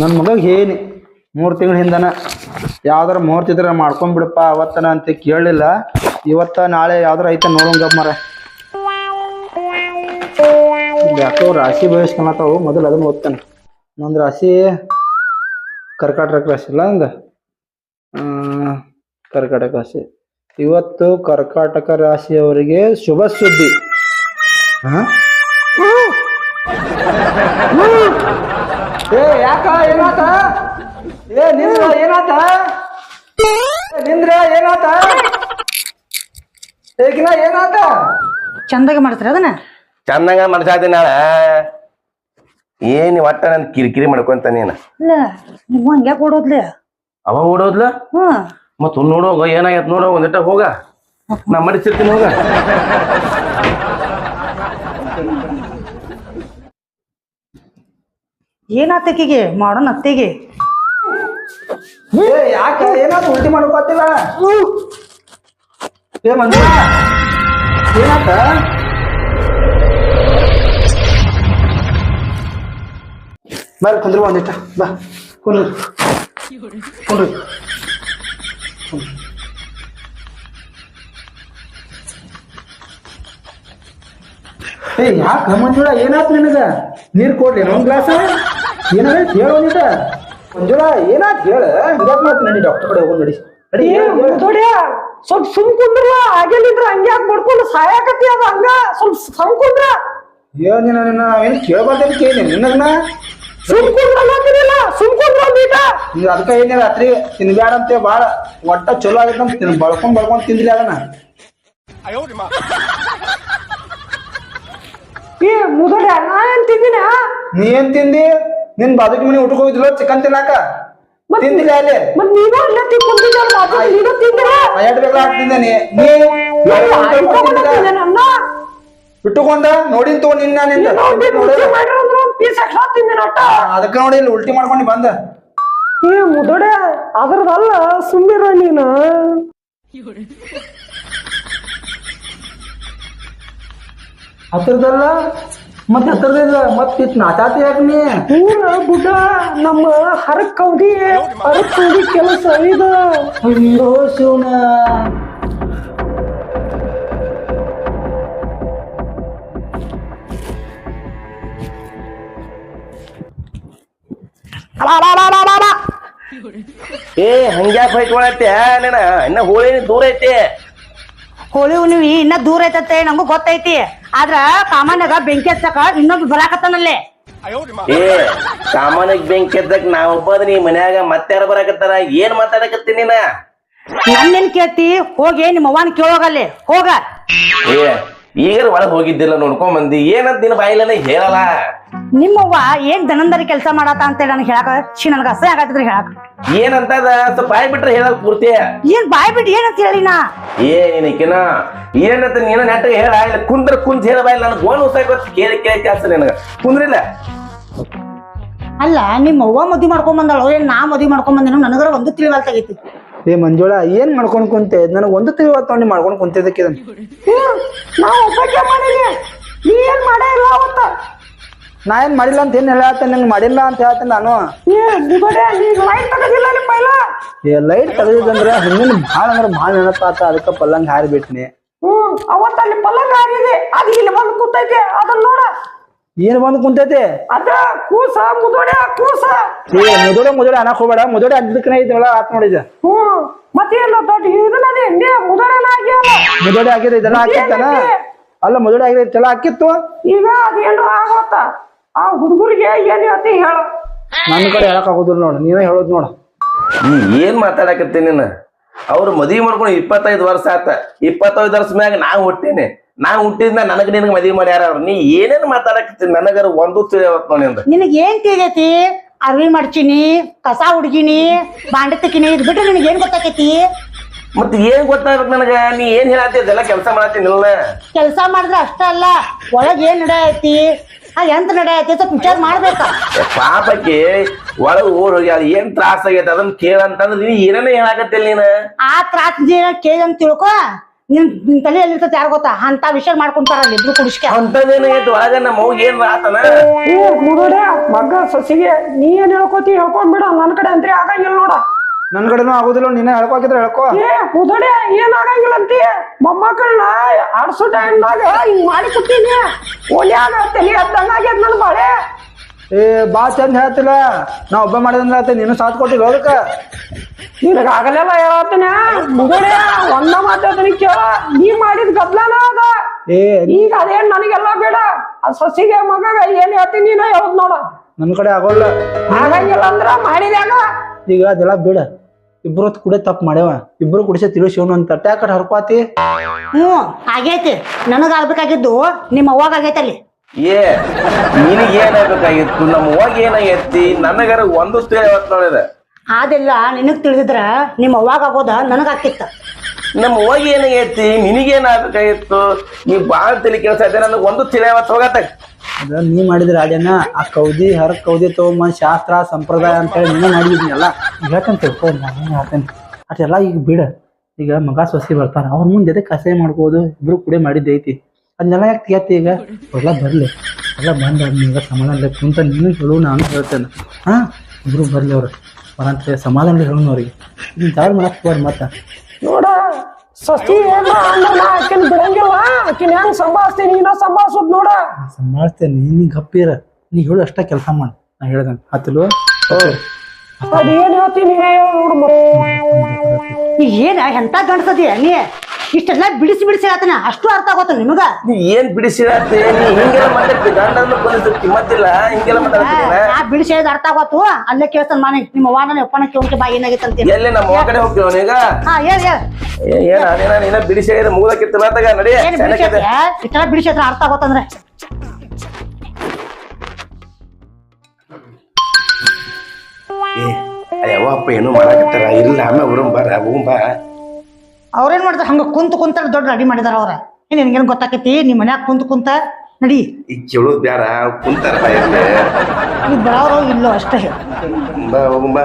ನನ್ನ ಮಗಗೆ ಹೇಳಿ ಮೂರು ತಿಂಗಳ ಹಿಂದನ. ಯಾವ್ದಾರ ಮುಹೂರ್ತ ಇದ್ರೆ ಮಾಡ್ಕೊಂಡ್ಬಿಡಪ್ಪ ಅವತ್ತನ ಅಂತ ಕೇಳಲಿಲ್ಲ ಇವತ್ತ ನಾಳೆ ಯಾವ್ದಾರ ಐತೆ ನೋಡೋಂಗ ಮರ ಯಾಕೋ ರಾಶಿ ಬಯಸ್ಕೊಳತಾವು ಮೊದಲು ಅದನ್ನ ಓದ್ತಾನೆ. ನಂದು ರಾಶಿ ಕರ್ಕಾಟಕ ರಾಶಿ ಇಲ್ಲ ಅಂದ ಕರ್ಕಾಟಕ ರಾಶಿ. ಇವತ್ತು ಕರ್ಕಾಟಕ ರಾಶಿಯವರಿಗೆ ಶುಭ ಸುದ್ದಿ. ಹಾ ಏ ಯಾಕ ಏನಾತ? ಏ ನಿಂದ್ರ ಏನಾತ? ನಿಂದ್ರ ಏನಾತ? ಏಕಿನ ಏನಾತ? ಚಂದಾಗ ಮಾಡ್ತೀರ ಅದನ್ನ? ಚಂದಂಗ ಮಾಡ್ತಾ ಇದ್ದೀನಿ ಏನ್ ಒಟ್ಟ ನನ್ ಕಿರಿಕಿರಿ ಮಾಡ್ಕೊಂತ ನೀನ? ಇಲ್ಲ ನೀವು ಹಂಗ್ಯಾ ಕೊಡೋದ್ಲೆ ಅವ ಓಡೋದ್ಲ ಹ್ಮ್ ಮತ್ ನೋಡೋಗ ಏನಾಗೈತ್ ನೋಡೋ ಒಂದಿಟ್ಟ ಹೋಗ. ನಾ ಮಡಿಸಿರ್ತೀನಿ ಹೋಗ. ಏನಾತಕಿಗೆ? ಮಾಡೋಣ ಅತ್ತೆಗೆ. ಯಾಕೆ ಏನಾದ್ರು ಉಲ್ಟಿ ಮಾಡ್ಕೊತಿಲ್ಲ ಏ ಮಂಜು ಏನಾತ? ಬರ್ರಿ ಕುಂದ್ರು ಒಂದಿಟ್ಟ. ಬಾ ಕುಂಡ್ರಿ ಕುಂಡ್ರಿ ಏ ಯಾಕ ಮಂಜುಳ? ಏನಾತ್ ನಿನಗ? ನೀರ್ ಕೊಡ್ಲಿ ಒಂದ್ ಗ್ಲಾಸ್? ಏನಾಗ ಹೇಳು ನೀಟ. ಮಂಜುಳ ಏನಾತ್ ಹೇಳ ಹಿಂಗ್ಯಾಕ್ ಮತ್ತೆ ನಡಿ ಡಾಕ್ಟರ್ ಕಡೆ ಹೋಗಿ ನಡಿ. ನಡಿ. ನೋಡ್ಯಾ ಸ್ವಲ್ಪ ಸುಮ್ ಕುಂದ್ರಲ್ಲ ಆಗಿಲ್ಲಿಂದ್ರ ಹಂಗೆ ಯಾಕೆ ಬಡ್ಕೊಂಡು ಸಾಯಕತ್ತಿ ಅದ ಹಂಗ ಸ್ವಲ್ಪ ಸಮ್ ಕುಂದ್ರ. ಏನ್ ನಿನ್ನ ನಿನ್ನ ಏನ್ ಕೇಳ್ಬಾರ್ದು ಕೇಳಿ ನಿನ್ನಗ್ನ ಸುಮ್ ಕುಂದ್ರಲ್ಲ ಸುಮ್ ಕುಂದ್ರ ನೀಟ. ನೀವ್ ಅದಕ್ಕೆ ಏನೇ ರಾತ್ರಿ ತಿನ್ಬ್ಯಾಡ ಅಂತ ಬಾಳ ಒಟ್ಟ ಚಲೋ ಆಗೈತೆ ಅಂತ ತಿನ್ ಬಳ್ಕೊಂಡ್ ಬಳ್ಕೊಂಡ್ ತಿಂದಿಲ್ಲ ಅದನ್ನ. ಏ ಮುದಡ್ಯ ನಾ ಏನ್ ತಿಂದಿನ? ನೀ ಏನ್ ತಿಂದಿ? ನಿನ್ ಬಾಜುಕ್ ಮನೆ ಊಟಕ್ಕೆ ಹೋಗಿದ್ಲ ಚಿಕನ್ ತಿನ್ನಾಕ? ತಿಂದಿಲ್ಲ ಅಲ್ಲಿ? ಮತ್ ನೀನು ಕುಂತಿದ್ದ ನೀನು ನೀ ಬಿಟ್ಟುಕೊಂಡ ನೋಡಿನ್ ತಗೋ ನಿನ್ನ ನಿಂದ. ಅದಕ್ಕ ನೋಡಿ ಇಲ್ಲಿ ಉಲ್ಟಿ ಮಾಡ್ಕೊಂಡು ಬಂದ. ಏ ಮುದಡ್ಯ ಅದ್ರದಲ್ಲ ಸುಮ್ಮಿರ ನೀನು. ಹತ್ರದಲ್ಲ ಮತ್ತೆ ಹತ್ರದಿಲ್ಲ ಮತ್ ಇಟ್ ನಾಚಾತಿ ಯಾಕ ನೀ ಊರ ಬುಡ್ಡ ನಮ್ಮ ಹರಕ್ ಕೌದಿ ಹರಕ್ ಕೌದಿ ಕೆಲಸ ಇದು ಅಯ್ಯೋ ಶಿವನ ಏ ಹಂಗ್ಯಾಕ್ ಹೊಯ್ಕೊಳತ್ತೆ ನೀನ ಇನ್ನ ಹೋಳಿ ದೂರ ಐತಿ. ಹೋಳಿ ಹುಣ್ಣಿಮೆ ಇನ್ನ ದೂರ ಐತತ್ತೆ ನಂಗೂ ಗೊತ್ತೈತಿ. ಆದ್ರ ಕಾಮನ್ಯಾಗ ಬೆಂಕಿ ಹಚ್ಚಕ ಇನ್ನೊಬ್ಬ ಬರಾಕತ್ತಾನಲ್ಲೇ. ಏ ಸಾಮಾನ್ಯಕ್ ಬೆಂಕಿ ಎದ್ದಕ್ ನಾ ಒಬ್ಬದ ನೀ ಮನ್ಯಾಗ ಮತ್ತಾರ ಬರಾಕತ್ತಾರ? ಏನ್ ಮಾತಾಡಕತ್ತಿ ನೀನ? ನನ್ನೇನ್ ಕೇಳ್ತಿ? ಹೋಗಿ ನಿಮ್ಮ ಅವ್ವನ್ ಕೇಳೋಗಲ್ಲಿ. ಹೋಗ. ಏ ಈಗ ಒಳಗೆ ಹೋಗಿದ್ದಿಲ್ಲ ನೋಡ್ಕೊಂಡ್ ಬಂದಿ ಏನಂತ ನಿನ್ನ ಬಾಯಿಲೇ ಹೇಳಲ್ಲ? ನಿಮ್ಮವ್ವ ಏನ್ ದನಂದರಿ ಕೆಲಸ ಮಾಡಾತ ಅಂತ ನನಗೆ ಹೇಳಕ ಶಿ ನನಗ ಅಸಹ್ಯ ಆಗತ್ತಿದ್ರಿ ಹೇಳಕ. ಏನಂತ ಸ್ವಲ್ಪ ಬಾಯಿ ಬಿಟ್ರೆ ಹೇಳಲ್ ಪೂರ್ತಿ. ಏನ್ ಬಾಯ್ ಬಿಟ್ಟು ಏನಂತ ಹೇಳಿ ನಾ? ಏ ನಿನಕಿನ ಏನಂತ ನೀನ ನೆಟ್ಟ ಹೇಳ? ಇಲ್ಲ ಕುಂದ್ರ ಕುಂತ ಹೇಳ ಬಾಯಿಲ್ಲ ನನಗೆ ಗೋನ್ ಉಸಾಕ ಕೇಳಿ ಕೇಳಿ ಕೆಲಸ ನಿನಗ. ಕುಂದ್ರಿಲ್ಲ? ಅಲ್ಲ ನಿಮ್ಮವ್ವ ಮದ್ವಿ ಮಾಡ್ಕೊಂಡ್ ಬಂದಳು ಏನ್ ನಾ ಮದುವೆ ಮಾಡ್ಕೊಂಡ್ ಬಂದೇನೋ ನನಗರ ಒಂದು ತಿಳಿವಾಲ್ ತೆಗೈತಿ ಏ ಮಂಜುಳ ಏನ್ ಮಾಡ್ಕೊಂಡು ಕುಂತೆ? ನನಗೆ ಒಂದು ತಿಳಿ ನೋಡಿ ಮಾಡ್ಕೊಂಡು ಕುಂತಿದ್ದಕ್ಕೆ ನಾವು ನಾ ಒಬ್ಬಕ್ಕೆ ಮಾಡೀನಿ ನೀ ಏನ್ ಮಾಡೇ ಇಲ್ಲ ಅವತ್ತ? ನಾ ಏನ್ ಮಾಡಿಲ್ಲ ಅಂತ ಏನ್ ಹೇಳತ್ತೇನೆ ನಂಗೆ ಮಾಡಿಲ್ಲ ಅಂತ ಹೇಳ್ತೇನೆ ನಾನು. ಲೈಟ್ ತಗದಿಲ್ಲ ನಿಮ್ಮ ಪೈಲ? ಏ ಲೈಟ್ ತೆಗೆದಿದ್ದಂದ್ರ ಹಿಂದಿನ ಭಾಳ ಅಂದ್ರೆ ಭಾಳ ನೆನಪಾತ. ಅದಕ್ಕೆ ಪಲ್ಲಂಗ್ ಹಾರಿ ಬಿಟ್ನಿ ಹ್ಮ್ ಅವತ್ತ ಅಲ್ಲಿ ಪಲ್ಲಂಗ ಆಗಿದೆ ಅದು ಇಲ್ಲಿ ಬಂದು ಕೂತೈತೆ. ಅದನ್ನ ನೋಡ. ಏನ್ ಬಂದು ಕುಂತೈತಿ? ಅದ ಕೂಸ ಮುದೋಡೆ ಕೂಸ. ಏ ಮುದೋಡೆ ಮುದೋಡೆ ಅನ್ನಕ್ ಹೋಗ್ಬೇಡ ಮುದೋಡೆ ಅದಕ್ಕೆ ಆತ್ ನೋಡಿದ ಮತ್ತೇನು ದೊಡ್ಡ ಇದನ್ನದೇ ಇಂಡಿಯಾ ಮುದೋಡೆನ ಆಗ್ಯಾವ ಮುದೋಡೆ ಆಗಿದೆ ಇದೆಲ್ಲ ಹಾಕಿತ್ತಲ್ಲ ಅಲ್ಲ ಮುದೋಡೆ ಆಗಿದೆ ಇದೆಲ್ಲ ಹಾಕಿತ್ತು? ಈಗ ಅದೇನು ಆಗೋತ್ತ ಆ ಹುಡುಗರಿಗೆ ಏನ್ ಹೇಳ್ತಿ ಹೇಳ. ನನ್ನ ಕಡೆ ಹೇಳಕ್ ಆಗೋದಿಲ್ಲ ನೋಡು ನೀವೇ ಹೇಳೋದ್ ನೋಡು. ನೀ ಏನ್ ಮಾತಾಡಕತ್ತೀನಿ ನೀನು ಅವ್ರು ಮದ್ವಿ ಮಾಡ್ಕೊಂಡು ಇಪ್ಪತ್ತೈದು ವರ್ಷ ಆತ. ಇಪ್ಪತ್ತೈದು ವರ್ಷ ಮ್ಯಾಗ ನಾ ಹುಟ್ಟೇನೆ. ನಾ ಹುಟ್ಟಿದ್ನ ನನಗ ನಿನಗ ಮದ್ವಿ ಮಾಡ್ಯಾರ ಅವ್ರು. ನೀ ಏನೇನು ಮಾತಾಡಕತ್ತಿ? ನನಗರ ಒಂದು ನಿನಗ ಏನ್ ತಿಳಿಯತಿ? ಅರ್ವಿ ಮಾಡ್ಚೀನಿ ಕಸ ಹುಡ್ಗಿನಿ ಬಾಂಡೆ ತಕ್ಕಿನಿ ಇದ್ ಬಿಟ್ರೆ ನಿನಗೆ ಏನ್ ಗೊತ್ತಾಕೈತಿ? ಮತ್ ಏನ್ ಗೊತ್ತಾಗ್ಬೇಕು ನನಗ? ನೀ ಏನ್ ಹೇಳತ್ತಿ ಅದೆಲ್ಲ ಕೆಲಸ ನಿಲ್ಲ ಕೆಲಸ ಮಾಡಿದ್ರೆ ಅಷ್ಟ ಅಲ್ಲ ಒಳಗ್ ಏನ್ ನಡೆಯೈತಿ? ಆ ಎಂತ ನಡೆಯೈತಿ ಸ್ವಲ್ಪ ವಿಚಾರ ಮಾಡ್ಬೇಕ. ಪಾಪಕ್ಕೆ ಒಳಗ್ ಊರ್ ಹೋಗಿ ಅದ್ ಏನ್ ತ್ರಾಸ ಆಗೈತೆ ಅದನ್ನ ಕೇಳಂತಂದ್ರೆ ನೀ ಏನೇನ ಹೇಳಾಕತ್ತಿಲ್ಲ ನೀನ. ಆ ತ್ರಾಸ ಕೇಳಿ ಅಂತ ತಿಳ್ಕೊ. ನಿನ್ ನಿನ್ ತಲೆ ಎಲ್ಲಿರ್ತೈತಿ ಯಾರು ಗೊತ್ತಾ? ಅಂತ ವಿಷಯ ಮಾಡ್ಕೊಂತಾರ ಅಲ್ಲಿ ಇಬ್ರು ಕುಡಿಸ್ಕೆ. ಅಂತದೇನಾಗೈತಿ ಒಳಗ ನಮ್ಮ ಅವ್ಗ ಏನ್ ಆತನ ಏ ಮಗ ಸಸಿಗೆ ನೀ ಏನ್ ಹೇಳ್ಕೊತಿ? ಹೇಳ್ಕೊಂಡ್ಬಿಡ ನನ್ ಕಡೆ ಅಂದ್ರೆ ಆಗಂಗಿಲ್ಲ ನೋಡ. ನನ್ ಕಡೆನೂ ಆಗುದಿಲ್ಲ ನಿನ್ನ ಹೇಳ್ಕೋಕಿದ್ರೆ ಹೇಳ್ಕೊ. ಏ ಮುದೋಡೆ ಏನ್ ಆಗಂಗಿಲ್ಲ ಅಂತಿ ಮೊಮ್ಮಕ್ಕಳನ್ನ ಆಡ್ಸೋ ಟೈಮ್ನಾಗ ಹಿಂಗ್ ಮಾಡಿ ಓಲಿಯಾಗ ಒಲ್ಯಾಗ ತಲೆ ಹತ್ತಂಗ ಆಗ್ಯದ ನನ್ ಬಾಳೆ. ಏ ಬಾ ಚಂದ ಹೇಳ್ತಿಲ್ಲ. ನಾ ಒಬ್ಬ ಮಾಡಿದ್ರೆ ಆತ ನೀನು ಸಾಥ್ ಕೊಟ್ಟಿಲ್ಲ ಅದಕ್ಕ ನಿನಗ ಆಗಲೆಲ್ಲ ಹೇಳತ್ತನ ಮುಗಡೆ ಒಂದ ಮಾತಾಡ್ತೀನಿ ಕೇಳ. ನೀ ಮಾಡಿದ ಗದ್ಲಾನ ಅದ? ಏ ಈಗ ಅದೇನ್ ನನಗೆಲ್ಲ ಬೇಡ. ಆ ಸಸಿಗೆ ಮಗ ಏನ್ ಹೇಳ್ತೀನಿ ನೀನ ಹೇಳದ್ ನೋಡ. ನನ್ ಕಡೆ ಆಗೋಲ್ಲ. ಆಗಂಗಿಲ್ಲ ಅಂದ್ರ ಮಾಡಿದಾಗ ಈಗ ಅದೆಲ್ಲ ಬೇಡ. ಇಬ್ರು ಕುಡೆ ಕುಡಿಯ ತಪ್ಪು ಮಾಡ್ಯಾವ. ಇಬ್ರು ಕುಡಿಸ ತಿಳಿಸಿವನು ಅಂತ ಟ್ಯಾಕಟ್ ಹರ್ಕೋತಿ. ಹ್ಞೂ ಆಗೈತಿ. ನನಗ ಆಗ್ಬೇಕಾಗಿದ್ದು ನಿಮ್ಮ ಅವ್ವಾಗ ಆಗೈತಿ ಅಲ್ಲಿ. ಏ ನಿನಗೇನಾಗ್ಬೇಕಾಗಿತ್ತು ನಮ್ಮ ಅವಾಗ ಏನಾಗೈತಿ? ನನಗರ ಒಂದು ನೋಡಿದ. ಅದೆಲ್ಲ ನಿನಗ್ ತಿಳಿದಿದ್ರ ನಿಮ್ಮ ಅವ್ವಾಗ ಆಗೋದ ನನಗಾಕಿತ್ತ ನಮ್ಮ ಅವ್ವಾಗ ಏನಾಗೈತಿ ನಿನಗೇನ್ ಆಗ್ಬೇಕಾಗಿತ್ತು? ನೀ ಬಾಳ ತಲೆ ಕೆಲಸ ಇದೆ ನನಗೆ ಒಂದು ತಿಳಿಯವತ್ತು ಹೋಗತ್ತ. ಅದ ನೀ ಮಾಡಿದ್ರ ಅದೇನ ಆ ಕೌದಿ ಹರ ಕೌದಿ ತಗೊಂಬ ಶಾಸ್ತ್ರ ಸಂಪ್ರದಾಯ ಅಂತ ಹೇಳಿ ನೀನೇ ಮಾಡಿದ್ನಲ್ಲ ಹೇಳ್ತಂತ ತಿಳ್ಕೊ ನಾನು ಹೇಳ್ತೇನೆ ಅದೆಲ್ಲ ಈಗ ಬಿಡ. ಈಗ ಮಗ ಸೊಸಿ ಬರ್ತಾರ ಅವ್ರ ಮುಂದೆ ಎದಕ್ಕೆ ಕಸೆ ಮಾಡ್ಬೋದು? ಇಬ್ರು ಕುಡಿ ಮಾಡಿದ್ದೈತಿ ಅದನ್ನೆಲ್ಲ ಯಾಕೆ ತೆಗಿಯತ್ತಿ ಈಗ? ಎಲ್ಲ ಬರ್ಲಿ. ಎಲ್ಲ ಬಂದ ಈಗ ಸಮಾಧಾನ ಕುಂತ ನೀನು ಹೇಳು ನಾನು ಹೇಳ್ತೇನೆ. ಹಾ? ಇಬ್ರು ಬರ್ಲಿ ಅವ್ರು. ಬರಂತ ಸಮಾಧಾನ ಹೇಳು ಅವ್ರಿಗೆ. ನೀನ್ ತಾಳು ಮಾಡಕ್ ಹೋಗ್ಬಾರ್ದು ಮತ್ತ ನೋಡ ಸಸ್ತಿ ಏನ ಆಕಿನ್ ಬಿಡಂಗಿಲ್ಲ. ಆಕಿನ್ ಹೆಂಗ್ ಸಂಭಾಳಿಸ್ತೀನಿ ನೀನ? ಸಂಭಾಳಿಸೋದ್ ನೋಡ. ಸಂಭಾಳಿಸ್ತೇನೆ ನೀ ಗಪ್ಪಿರ ನೀ ಹೇಳು ಅಷ್ಟ ಕೆಲಸ ಮಾಡು. ನಾ ಹೇಳ್ದಂಗೆ ಹತ್ತಲು ಅದ್ ಏನ್ ಹೇಳ್ತೀನಿ? ಏನ ಎಂತ ಗಂಡಸದಿ? ನೀ ಇಷ್ಟೆಲ್ಲ ಬಿಡಿಸಿ ಬಿಡಿಸಿ ಆತನ ಅಷ್ಟು ಅರ್ಥ ಆಗೋತ ನಿಮಗ? ನೀ ಏನ್ ಬಿಡಿಸಿರತ್ತೆ ನೀ ಹಿಂಗೆಲ್ಲ ಮಾತಾಡ್ತಿ. ಗಂಡನ ಬಂದಿದ್ದು ಕಿಮ್ಮತ್ತಿಲ್ಲ. ಹಿಂಗೆಲ್ಲ ಮಾತಾಡ್ತೀನಿ ನಾ ಬಿಡಿಸಿ ಹೇಳಿದ ಅರ್ಥ ಆಗೋತು. ಅಲ್ಲೇ ಕೇಳ್ತಾನ ಮಾನಿ ನಿಮ್ಮ ಅವ್ವನ ಒಪ್ಪನ ಕೇಳ್ಕೆ ಬಾ ಏನಾಗೈತೆ ಅಂತ ಎಲ್ಲಿ ನಮ್ಮ ಅವ್ವ ಕಡೆ ಹೋಗ್ತೀವ ಈಗ? ಹಾ ಹೇಳ ಹೇಳ. ಏನ ನೀನ ನೀನ ಬಿಡಿಸಿ ಹೇಳಿದ್ರೆ ಮುಗ್ದಕ್ಕಿತ್ತು ಮಾತಾಗ ನಡಿ. ಏನ್ ಬಿಡಿಸಿ ಚೆನ್ನಾಗಿದೆ. ಇಷ್ಟೆಲ್ಲ ಬಿಡಿಸಿ ಹತ್ರ ಅರ್ಥ ಆಗೋತಂದ್ರೆ ಏ ಯಾವ ಅಪ್ಪ ಏನು ಮಾಡಕತ್ತಾರ? ಇಲ್ಲ ಆಮೇಲೆ ಬರೋಂ ಬಾರ ಹೋಗುಂ ಬಾ. ಅವ್ರೇನ್ ಮಾಡ್ತಾರೆ? ಹಂಗ ಕುಂತ ಕುಂತ ದೊಡ್ಡ ರೆಡಿ ಮಾಡಿದಾರ ಅವ್ರ. ಏನ್ ನಿನ್ಗೇನ್ ಗೊತ್ತಾಕೈತಿ? ನಿಮ್ ಮನ್ಯಾಗ ಕುಂತ ಕುಂತ ನಡಿ. ಈಗ ಕೇಳೋದ್ ಕುಂತಾರ ಬಾಯಲ್ಲಿ ನೀವ್ ಬರೋರು ಇಲ್ಲೋ ಅಷ್ಟೇ. ಬಾ ಹೋಗುಂ ಬಾ.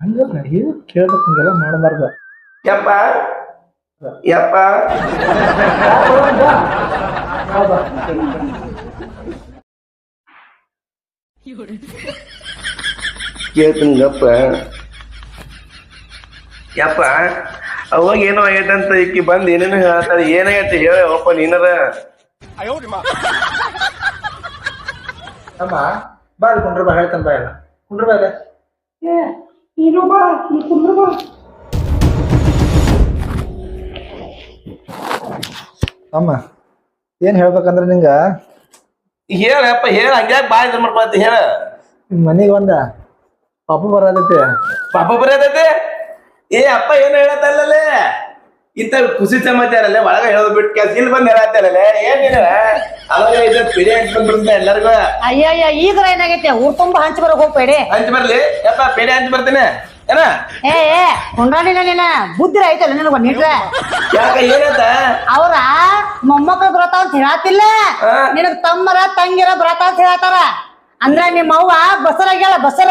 ಹಂಗಲ್ಲ ಏನು ಕೇಳ್ಬೇಕು ಹಿಂಗೆಲ್ಲ ಮಾಡಬಾರ್ದು. ಯಪ್ಪ ಯಪ್ಪ. ಕೇಳ್ತೀನಿ ಗಪ್ಪ ಯಪ್ಪ. ಅವಾಗ ಏನೋ ಆಗೈತಂತ ಈಕಿ ಬಂದ್ ಏನೇನು ಹೇಳ್ತಾಳೆ ಏನಾಗೈತಿ ಹೇಳ ಅಪ್ಪ ನೀನರ. ಅಮ್ಮ ಬಾ ಅಲ್ಲಿ ಕುಂಡ್ರ ಬಾ ಹೇಳ್ತಾನೆ ಬಾ ಎಲ್ಲ. ಕುಂಡ್ರ ಬಾ ಇಲ್ಲ ಏ ನೀನು ಬಾ ನೀ ಕುಂಡ್ರ ಬಾ. ಅಮ್ಮ ಏನ್ ಹೇಳ್ಬೇಕಂದ್ರೆ ನಿಂಗ? ಹೇಳಪ್ಪ ಹೇಳ ಹಂಗ್ಯಾಕ್ ಬಾ ಇದ್ರ ಮಾಡ್ಬಾರ್ದು ಹೇಳ. ಮನೆಗೆ ಮನಿಗ್ ಒಂದ ಪಾಪ ಬರತೈತಿ? ಪಾಪ ಬರೋದೈತೆ ಏ ಅಪ್ಪ ಏನು ಹೇಳತ್ತಲ್ಲೇ ಇಂತ ಖುಷಿ ಸಮಾಚಾರ ಅಲ್ಲೇ ಒಳಗ ಹೇಳೋದು ಬಿಟ್ಟು ಕೆಲಸ ಇಲ್ಲಿ ಬಂದ್ ಹೇಳತ್ತಲ್ಲೇ ಏನ್ ನೀನು ಅವಾಗ ಇದು ಪಿಡಿ ಹಂಚ್ ಬಂದ್ಬಿಡ್ತದೆ ಎಲ್ಲರಿಗೂ? ಅಯ್ಯಯ್ಯ ಈಗ ಏನಾಗೈತೆ? ಊರ್ ತುಂಬಾ ಹಂಚಿ ಬರೋ ಹೋಗ್ಬೇಡಿ ಹಂಚ್ ಬರ್ಲಿ. ಯಪ್ಪ ಪಿಡಿ ಹಂಚ್ ಬರ್ತೀನಿ. ಏನ? ಏ ಏ ಕುಂಡ್ರಾಣಿನ ನೀನ ಬುದ್ಧಿ ಐತಲ್ಲ ನಿನಗ ನೀಟ್ರೆ ಯಾಕ ಏನಂತ ಅವ್ರ ಮೊಮ್ಮಕ್ಕಳ ಬ್ರತ ಅಂತ ಹೇಳತ್ತಿಲ್ಲ. ನಿನಗ್ ತಮ್ಮರ ತಂಗಿರ ಬ್ರತ ಅಂತ ಹೇಳತ್ತಾರ. ಅಂದ್ರ ನಿಮ್ಮ ಅವ್ವ ಬಸರಾಗ್ಯಾಳ ಬಸರ.